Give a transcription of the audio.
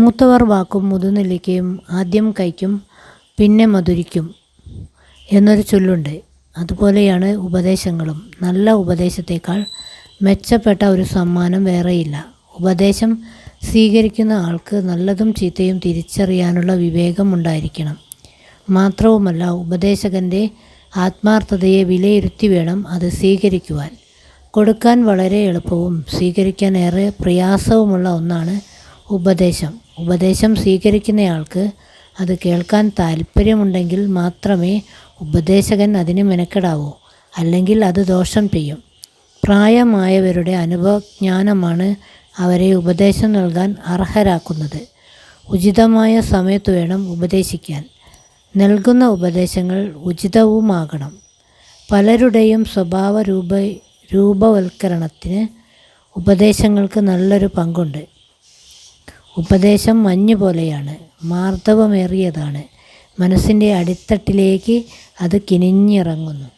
മൂത്തവർ വാക്കും മുതുനെല്ലിക്കയും ആദ്യം കൈക്കും പിന്നെ മധുരിക്കും എന്നൊരു ചൊല്ലുണ്ട്. അതുപോലെയാണ് ഉപദേശങ്ങളും. നല്ല ഉപദേശത്തേക്കാൾ മെച്ചപ്പെട്ട ഒരു സമ്മാനം വേറെയില്ല. ഉപദേശം സ്വീകരിക്കുന്ന ആൾക്ക് നല്ലതും ചീത്തയും തിരിച്ചറിയാനുള്ള വിവേകം ഉണ്ടായിരിക്കണം. മാത്രവുമല്ല ഉപദേശകന്റെ ആത്മാർത്ഥതയെ വിലയിരുത്തി വേണം അത് സ്വീകരിക്കുവാൻ. കൊടുക്കാൻ വളരെ എളുപ്പവും സ്വീകരിക്കാൻ ഏറെ പ്രയാസവുമുള്ള ഒന്നാണ് ഉപദേശം. ഉപദേശം സ്വീകരിക്കുന്നയാൾക്ക് അത് കേൾക്കാൻ താല്പര്യമുണ്ടെങ്കിൽ മാത്രമേ ഉപദേശകൻ അതിന് മെനക്കെടാവൂ അല്ലെങ്കിൽ അത് ദോഷം ചെയ്യും. പ്രായമായവരുടെ അനുഭവജ്ഞാനമാണ് അവരെ ഉപദേശം നൽകാൻ അർഹരാക്കുന്നത്. ഉചിതമായ സമയത്ത് വേണം ഉപദേശിക്കാൻ. നൽകുന്ന ഉപദേശങ്ങൾ ഉചിതവുമാകണം. പലരുടെയും സ്വഭാവ രൂപ രൂപവൽക്കരണത്തിന് ഉപദേശങ്ങൾക്ക് നല്ലൊരു പങ്കുണ്ട്. ഉപദേശം മഞ്ഞ് പോലെയാണ് മാർദ്ദവമേറിയതാണ് മനസ്സിന്റെ അടിത്തട്ടിലേക്ക് അത് കിനിഞ്ഞിറങ്ങുന്നു.